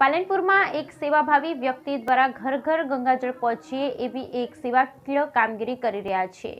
પાલનપુરમાં એક સેવાભાવી વ્યક્તિ દ્વારા ઘર ઘર ગંગાજળ પહોંચીએ એવી એક સેવાકીય કામગીરી કરી રહ્યા છે.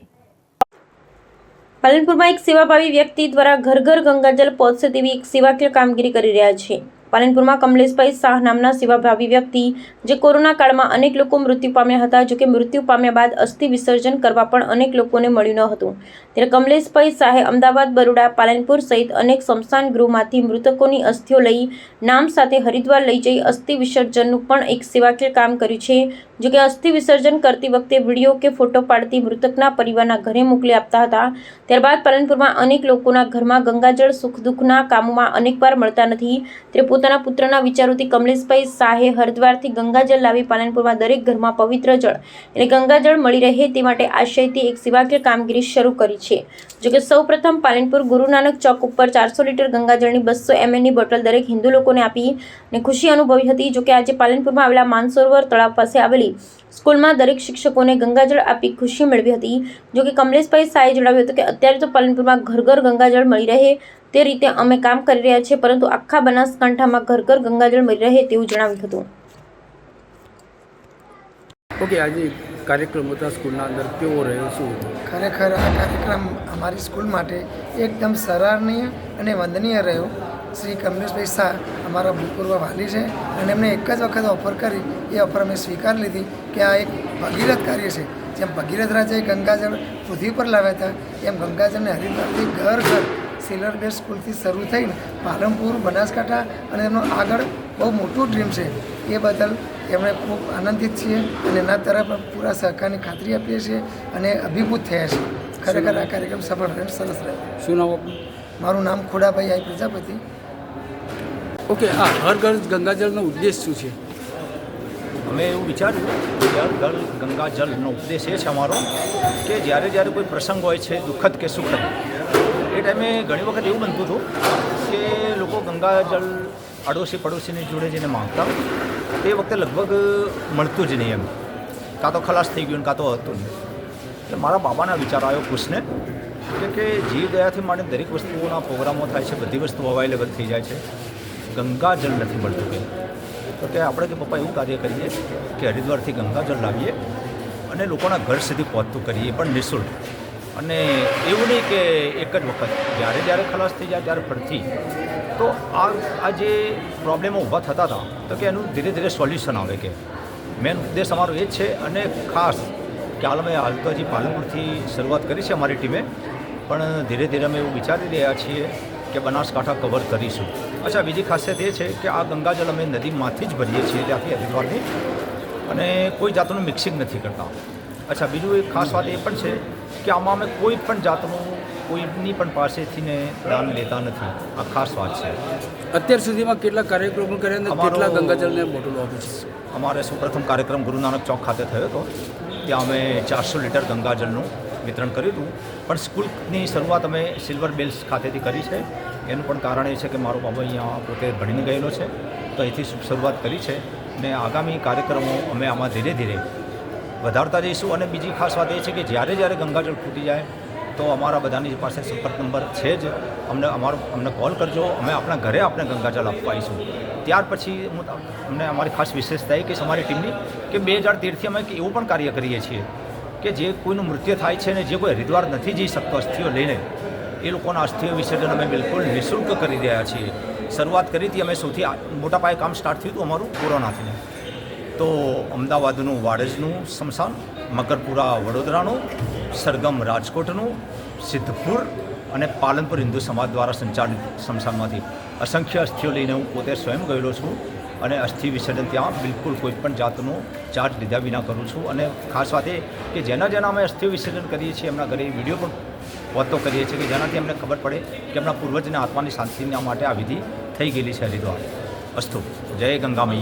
પાલનપુરમાં એક સેવાભાવી વ્યક્તિ દ્વારા ઘર ઘર ગંગાજળ પહોંચશે તેવી એક સેવાકીય કામગીરી કરી રહ્યા છે. પાલનપુરમાં કમલેશભાઈ શાહ નામના સેવાભાવી વ્યક્તિ, જે કોરોના કાળમાં અનેક લોકો મૃત્યુ પામ્યા હતા, જોકે મૃત્યુ પામ્યા બાદ અસ્થિ વિસર્જન કરવા પણ અનેક લોકોને મળ્યું ન હતું. ત્યારે કમલેશભાઈ શાહે અમદાવાદ, બરોડા, પાલનપુર સહિત અનેક સ્મશાન ગૃહમાંથી મૃતકોની અસ્થિઓ લઈ નામ સાથે હરિદ્વાર લઈ જઈ અસ્થિ વિસર્જનનું પણ એક સેવાકીય કામ કર્યું છે. જોકે અસ્થિ વિસર્જન કરતી વખતે વીડિયો કે ફોટો પાડતી મૃતકના પરિવારના ઘરે મોકલી આપતા હતા. ત્યારબાદ પાલનપુરમાં અનેક લોકોના ઘરમાં ગંગાજળ, સુખ દુઃખના કામોમાં અનેકવાર મળતા નથી. ત્યારે પોતાના પુત્રના વિચારોથી કમલેશભાઈ શાહે હરદ્વારથી ગંગાજળ લાવી પાલનપુરમાં દરેક ઘરમાં પવિત્ર જળ એટલે ગંગાજળ મળી રહે તે માટે આશયથી એક સેવાકીય કામગીરી શરૂ કરી છે. જોકે સૌપ્રથમ પાલનપુર ગુરુ નાનક ચોક ઉપર ચારસો લીટર ગંગાજળની બસો એમએલની બોટલ દરેક હિન્દુ લોકોને આપી અને ખુશી અનુભવી હતી. જોકે આજે પાલનપુરમાં આવેલા માનસરોવર તળાવ પાસે આવેલી સ્કૂલમાં દરેક શિક્ષકોને ગંગાજળ આપી ખુશી મેળવી હતી. જોકે કમલેશભાઈ શાહે જણાવ્યું હતું કે અત્યારે તો પાલનપુરમાં ઘર ઘર ગંગાજળ મળી રહે તે રીતે અમે કામ કરી રહ્યા છીએ પરંતુ આખા બનાસકાંઠામાં ઘર ઘર ગંગાજળ મળી રહે તેવું જણાવ્યું હતું. ઓકે આજે કાર્યક્રમ હતા સ્કૂલના અંદર. કેવો રહ્યો શું? ખરેખર આ કાર્યક્રમ અમારી સ્કૂલ માટે એકદમ સરાહનીય અને વંદનીય રહ્યો. શ્રી કમલેશભાઈ શાહ અમારા ભૂતપૂર્વ વાલી છે અને એમને એક જ વખત ઓફર કરી. એ ઓફર અમે સ્વીકારી લીધી કે આ એક ભગીરથ કાર્ય છે. જેમ ભગીરથ રાજાએ ગંગાજળ પૃથ્વી પર લાવ્યા હતા એમ ગંગાજળને હરિદ્વારથી ઘર ઘર સિલર બેઝ સ્કૂલથી શરૂ થઈને પાલનપુર બનાસકાંઠા અને એમનો આગળ બહુ મોટું ડ્રીમ છે. એ બદલ એમણે ખૂબ આનંદિત છીએ અને એના તરફ પૂરા સહકારની ખાતરી આપીએ છીએ અને અભિભૂત થયા છે ખરેખર આ કાર્યક્રમ સફળ રહે સરસ રહે. શું નામ મારું નામ ખોડાભાઈ આઈ પ્રજાપતિ. ઓકે આ હર ઘર ગંગાજળનો ઉદ્દેશ શું છે? અમે એવું વિચાર્યું કે હર ઘર ગંગાજળનો ઉદ્દેશ ઉપદેશ એ છે અમારો કે જ્યારે જ્યારે કોઈ પ્રસંગ હોય છે દુઃખદ કે સુખદ ટાઈમે ઘણી વખત એવું બનતું હતું કે લોકો ગંગાજળ અડોશી પડોશીની જોડે જઈને માંગતા. તે વખતે લગભગ મળતું જ નહીં એમ. કાં તો ખલાસ થઈ ગયું કાં તો હતું નહીં. એટલે મારા બાબાના વિચાર આવ્યો કૃષ્ણે કે કે જીવ દયાથી માટે દરેક વસ્તુઓના પ્રોગ્રામો થાય છે, બધી વસ્તુઓ અવાઇલેબલ થઈ જાય છે. ગંગા જળ નથી મળતું કે. તો કે આપણે કે પપ્પા એવું કાર્ય કરીએ કે હરિદ્વારથી ગંગાજળ લાવીએ અને લોકોના ઘર સુધી પહોંચતું કરીએ પણ નિઃશુલ્ક. અને એવું નહીં કે એક જ વખત. જ્યારે જ્યારે ખલાસ થઈ જાય, ત્યારે ફરતી. તો આ આ જે પ્રોબ્લેમો ઊભા થતા હતા, તો કે એનું ધીરે ધીરે સોલ્યુશન આવે કે. મેન ઉદ્દેશ અમારો એ જ છે અને ખાસ કે હાલ અમે હાલ તો હજી પાલનપુરથી શરૂઆત કરી છે અમારી ટીમે, પણ ધીરે ધીરે અમે એવું વિચારી રહ્યા છીએ કે બનાસકાંઠા કવર કરીશું. અચ્છા, બીજી ખાસિયત એ છે કે આ ગંગાજળ અમે નદીમાંથી જ ભરીએ છીએ ત્યાંથી હરિદ્વારથી અને કોઈ જાતનું મિક્સિંગ નથી કરતા. અચ્છા, બીજું એક ખાસ વાત એ પણ છે કે આમાં અમે કોઈ પણ જાતનું કોઈની પણ પાસેથી ને દાન લેતા નથી. આ ખાસ વાત છે. અત્યાર સુધીમાં કેટલા કાર્યક્રમો કર્યા અને કેટલા ગંગાજળને બોટલો આપી છે? અમારે સૌપ્રથમ કાર્યક્રમ ગુરુ નાનક ચોક ખાતે થયો હતો. ત્યાં અમે ચારસો લીટર ગંગાજળનું વિતરણ કર્યું હતું. પણ સ્કૂલની શરૂઆત અમે સિલ્વર બેલ્સ ખાતેથી કરી છે. એનું પણ કારણ એ છે કે મારો બાબા અહીંયા પોતે ભણીને ગયેલો છે. તો અહીંથી શરૂઆત કરી છે. ને આગામી કાર્યક્રમો અમે આમાં ધીરે ધીરે વધારતા જઈશું. અને બીજી ખાસ વાત એ છે કે જ્યારે જ્યારે ગંગાજળ ખૂટી જાય, તો અમારા બધાની પાસે સંપર્ક નંબર છે જ. અમને અમારો અમને કોલ કરજો. અમે આપણા ઘરે આપણે ગંગાજળ આપવા આવીશું. ત્યાર પછી હું અમને અમારી ખાસ વિશેષતા એ કે અમારી ટીમની કે બે હજાર તેરથી અમે એવું પણ કાર્ય કરીએ છીએ કે જે કોઈનું મૃત્યુ થાય છે ને જે કોઈ હરિદ્વાર નથી જઈ શકતો અસ્થિઓ લઈને, એ લોકોના અસ્થિઓ વિસર્જન અમે બિલકુલ નિઃશુલ્ક કરી રહ્યા છીએ. શરૂઆત કરી હતી, અમે સૌથી મોટા પાયે કામ સ્ટાર્ટ થયું હતું અમારું કોરોનાથી. તો અમદાવાદનું વાડજનું સ્મશાન, મકરપુરા વડોદરાનું, સરગમ રાજકોટનું, સિદ્ધપુર અને પાલનપુર હિન્દુ સમાજ દ્વારા સંચાલિત સ્મશાનમાંથી. અસંખ્ય અસ્થિઓ લઈને હું પોતે સ્વયં ગયેલો છું અને અસ્થિ વિસર્જન ત્યાં બિલકુલ કોઈ પણ જાતનો ચાર્જ લીધા વિના કરું છું. અને ખાસ વાત એ કે જેના જેના અમે અસ્થિ વિસર્જન કરીએ છીએ, એમના ઘરે વીડિયો પણ વાતો કરીએ છીએ કે જેનાથી અમને ખબર પડે કે એમના પૂર્વજના આત્માની શાંતિના માટે આ વિધિ થઈ ગયેલી છે હરિદ્વાર. અસ્તુ. જય ગંગા મૈયા.